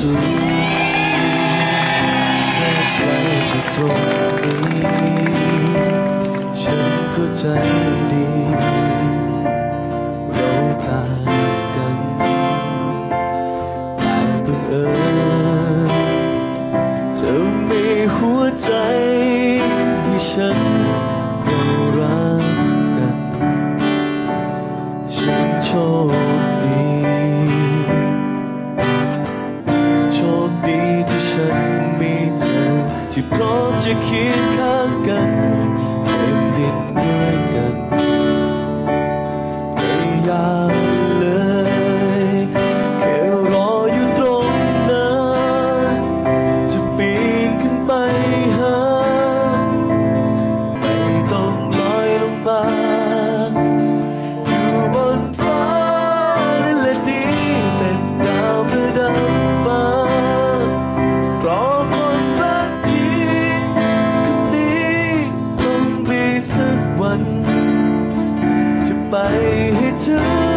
สูงสักวันจะตรงนี้ฉันเข้าใจดี เราต่างกันแต่บังเอิญเธอมีหัวใจให้ฉัน ฉันมีเธอที่พร้อมจะเคียงข้างกัน ไปให้ถึงที่ตรงนั้น